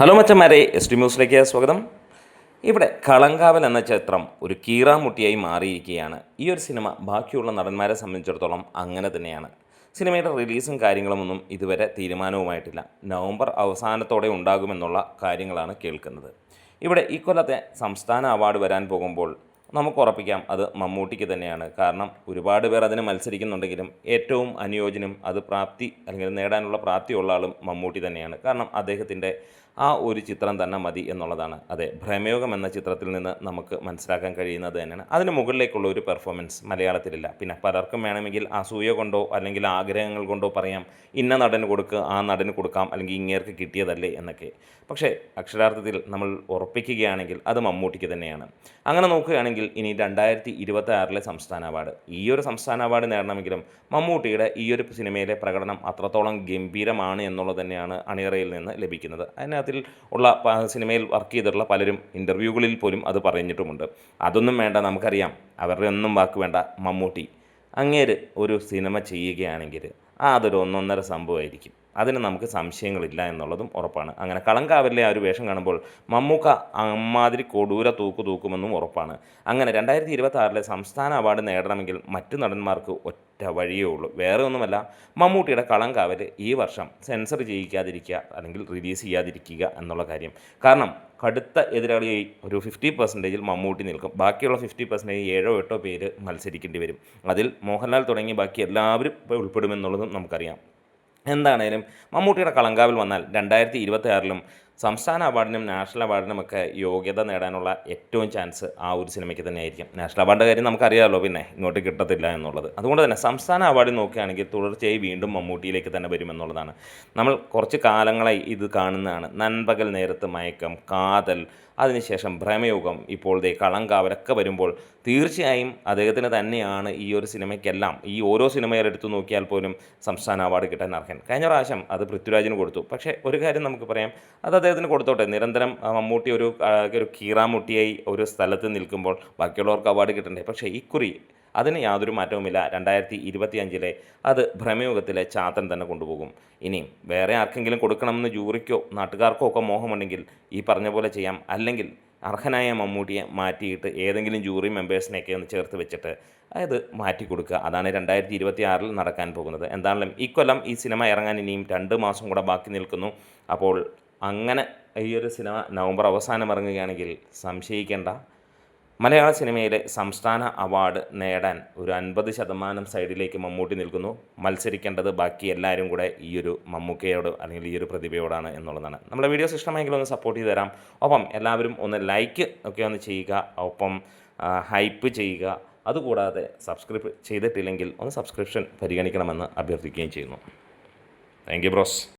Hello മച്ചന്മാരെ S T ന്യൂസിലേക്ക് സ്വാഗതം. ഇവിടെ കളങ്കാവൽ എന്ന ചിത്രം ഒരു കീറാമുട്ടിയായി മാറിയിരിക്കുകയാണ്. ഈ ഒരു സിനിമ ബാക്കിയുള്ള നടന്മാരെ സംബന്ധിച്ചിടത്തോളം അങ്ങനെ തന്നെയാണ്. സിനിമയുടെ റിലീസും കാര്യങ്ങളുമൊന്നും ഇതുവരെ തീരുമാനവുമായിട്ടില്ല. നവംബർ അവസാനത്തോടെ ഉണ്ടാകുമെന്നുള്ള കാര്യങ്ങളാണ് കേൾക്കുന്നത്. ഇവിടെ ഈ കൊല്ലത്തെ സംസ്ഥാന അവാർഡ് വരാൻ പോകുമ്പോൾ നമുക്ക് ഉറപ്പിക്കാം അത് മമ്മൂട്ടിക്ക് തന്നെയാണ്. കാരണം ഒരുപാട് പേർ അതിന് മത്സരിക്കുന്നുണ്ടെങ്കിലും ഏറ്റവും അനുയോജ്യനും അത് പ്രാപ്തി അല്ലെങ്കിൽ നേടാനുള്ള പ്രാപ്തിയുള്ള ആളും മമ്മൂട്ടി തന്നെയാണ്. കാരണം അദ്ദേഹത്തിന്റെ ആ ഒരു ചിത്രം തന്നെ മതി എന്നുള്ളതാണ്. അതെ ഭ്രമയോഗം എന്ന ചിത്രത്തിൽ നിന്ന് നമുക്ക് മനസ്സിലാക്കാൻ കഴിയുന്നത് തന്നെയാണ്. അതിന് മുകളിലേക്കുള്ള ഒരു പെർഫോമൻസ് മലയാളത്തിലില്ല. പിന്നെ പലർക്കും വേണമെങ്കിൽ അസൂയ കൊണ്ടോ അല്ലെങ്കിൽ ആഗ്രഹങ്ങൾ കൊണ്ടോ പറയാം ഇന്ന നടന് കൊടുക്കുക ആ നടന് കൊടുക്കാം അല്ലെങ്കിൽ ഇങ്ങേർക്ക് കിട്ടിയതല്ലേ എന്നൊക്കെ. പക്ഷേ അക്ഷരാർത്ഥത്തിൽ നമ്മൾ ഉറപ്പിക്കുകയാണെങ്കിൽ അത് മമ്മൂട്ടിക്ക് തന്നെയാണ്. അങ്ങനെ നോക്കുകയാണെങ്കിൽ ഇനി രണ്ടായിരത്തി ഇരുപത്തി ആറിലെ സംസ്ഥാന അവാർഡ്. ഈ ഒരു സംസ്ഥാന അവാർഡ് നേടണമെങ്കിലും മമ്മൂട്ടിയുടെ ഈ ഒരു സിനിമയിലെ പ്രകടനം അത്രത്തോളം ഗംഭീരമാണ് എന്നുള്ളത് തന്നെയാണ് അണിയറയിൽ നിന്ന് ലഭിക്കുന്നത്. അതിനകത്തിൽ ഉള്ള സിനിമയിൽ വർക്ക് ചെയ്തിട്ടുള്ള പലരും ഇന്റർവ്യൂകളിൽ പോലും അത് പറഞ്ഞിട്ടുമുണ്ട്. അതൊന്നും വേണ്ട നമുക്കറിയാം. അവരുടെ ഒന്നും വാക്ക് വേണ്ട മമ്മൂട്ടി. അങ്ങേര് ഒരു സിനിമ ചെയ്യുകയാണെങ്കിൽ അതൊരു ഒന്നൊന്നര സംഭവമായിരിക്കും. അതിന് നമുക്ക് സംശയങ്ങളില്ല എന്നുള്ളതും ഉറപ്പാണ്. അങ്ങനെ കളങ്കാവലിലെ ആ ഒരു വേഷം കാണുമ്പോൾ മമ്മൂക്ക അമ്മാതിരി കൊടൂര തൂക്കു തൂക്കുമെന്നും ഉറപ്പാണ്. അങ്ങനെ രണ്ടായിരത്തി ഇരുപത്തി സംസ്ഥാന അവാർഡ് നേടണമെങ്കിൽ മറ്റു നടന്മാർക്ക് ഒറ്റ വഴിയേ ഉള്ളൂ. വേറെ ഒന്നുമല്ല മമ്മൂട്ടിയുടെ കളങ്കാവൽ ഈ വർഷം സെൻസർ ചെയ്യിക്കാതിരിക്കുക അല്ലെങ്കിൽ റിലീസ് ചെയ്യാതിരിക്കുക എന്നുള്ള കാര്യം. കാരണം കടുത്ത എതിരാളിയായി ഒരു ഫിഫ്റ്റി പെർസെന്റേജിൽ മമ്മൂട്ടി നിൽക്കും. ബാക്കിയുള്ള ഫിഫ്റ്റി പെർസെന്റേജ് ഏഴോ എട്ടോ പേര് മത്സരിക്കേണ്ടി വരും. അതിൽ മോഹൻലാൽ തുടങ്ങി ബാക്കി എല്ലാവരും ഉൾപ്പെടുമെന്നുള്ളതും നമുക്കറിയാം. എന്താണേലും മമ്മൂട്ടിയുടെ കളങ്കാവിൽ വന്നാൽ രണ്ടായിരത്തി ഇരുപത്തി ആറിലും സംസ്ഥാന അവാർഡിനും നാഷണൽ അവാർഡിനും ഒക്കെ യോഗ്യത നേടാനുള്ള ഏറ്റവും ചാൻസ് ആ ഒരു സിനിമയ്ക്ക് തന്നെയായിരിക്കും. നാഷണൽ അവാർഡിന്റെ കാര്യം നമുക്കറിയാമല്ലോ പിന്നെ ഇങ്ങോട്ട് കിട്ടത്തില്ല എന്നുള്ളത്. അതുകൊണ്ട് തന്നെ സംസ്ഥാന അവാർഡിൽ നോക്കുകയാണെങ്കിൽ തുടർച്ചയായി വീണ്ടും മമ്മൂട്ടിയിലേക്ക് തന്നെ വരുമെന്നുള്ളതാണ്. നമ്മൾ കുറച്ച് കാലങ്ങളായി ഇത് കാണുന്നതാണ്. നൻപകൽ നേരത്ത് മയക്കം കാതൽ അതിനുശേഷം ഭ്രമയോഗം ഇപ്പോൾ ദേ കളങ്കാവരൊക്കെ വരുമ്പോൾ തീർച്ചയായും അദ്ദേഹത്തിന് തന്നെയാണ് ഈ ഒരു സിനിമയ്ക്കെല്ലാം ഈ ഓരോ സിനിമയിലെടുത്തു നോക്കിയാൽ പോലും സംസ്ഥാന അവാർഡ് കിട്ടാൻ അർഹൻ. കഴിഞ്ഞ പ്രാവശ്യം അത് പൃഥ്വിരാജിന് കൊടുത്തു. പക്ഷേ ഒരു കാര്യം നമുക്ക് പറയാം. അത് അദ്ദേഹത്തിന് കൊടുത്തോട്ടെ. നിരന്തരം മമ്മൂട്ടി ഒരു ഒരു കീറാമുട്ടിയായി ഒരു സ്ഥലത്ത് നിൽക്കുമ്പോൾ ബാക്കിയുള്ളവർക്ക് അവാർഡ് കിട്ടണ്ടേ? പക്ഷേ ഇക്കുറി അതിന് യാതൊരു മാറ്റവുമില്ല. രണ്ടായിരത്തി ഇരുപത്തി അഞ്ചിലെ അത് ഭ്രമയുഗത്തിലെ ചാത്തൻ തന്നെ കൊണ്ടുപോകും. ഇനിയും വേറെ ആർക്കെങ്കിലും കൊടുക്കണമെന്ന് ജൂറിക്കോ നാട്ടുകാർക്കോ ഒക്കെ മോഹമുണ്ടെങ്കിൽ ഈ പറഞ്ഞ പോലെ ചെയ്യാം. അല്ലെങ്കിൽ അർഹനായ മമ്മൂട്ടിയെ മാറ്റിയിട്ട് ഏതെങ്കിലും ജൂറി മെമ്പേഴ്സിനെയൊക്കെ ഒന്ന് ചേർത്ത് വെച്ചിട്ട് അതായത് മാറ്റി കൊടുക്കുക. അതാണ് രണ്ടായിരത്തി ഇരുപത്തി ആറിൽ നടക്കാൻ പോകുന്നത്. എന്താണെങ്കിലും ഇക്കൊല്ലം ഈ സിനിമ ഇറങ്ങാൻ ഇനിയും രണ്ട് മാസം കൂടെ ബാക്കി നിൽക്കുന്നു. അപ്പോൾ അങ്ങനെ ഈ ഒരു സിനിമ നവംബർ അവസാനം ഇറങ്ങുകയാണെങ്കിൽ സംശയിക്കേണ്ട. മലയാള സിനിമയിലെ സംസ്ഥാന അവാർഡ് നേടാൻ ഒരു അൻപത് ശതമാനം സൈഡിലേക്ക് മമ്മൂട്ടി നിൽക്കുന്നു. മത്സരിക്കേണ്ടത് ബാക്കി എല്ലാവരും കൂടെ ഈ ഒരു മമ്മൂക്കയോട് അല്ലെങ്കിൽ ഈ ഒരു പ്രതിഭയോടാണ് എന്നുള്ളതാണ്. നമ്മുടെ വീഡിയോസ് ഇഷ്ടമായെങ്കിൽ ഒന്ന് സപ്പോർട്ട് ചെയ്ത് തരാം. ഒപ്പം എല്ലാവരും ഒന്ന് ലൈക്ക് ഒക്കെ ഒന്ന് ചെയ്യുക. ഒപ്പം ഹൈപ്പ് ചെയ്യുക. അതുകൂടാതെ സബ്സ്ക്രൈബ് ചെയ്തിട്ടില്ലെങ്കിൽ ഒന്ന് സബ്സ്ക്രിപ്ഷൻ പരിഗണിക്കണമെന്ന് അഭ്യർത്ഥിക്കുകയും ചെയ്യുന്നു. Thank you bros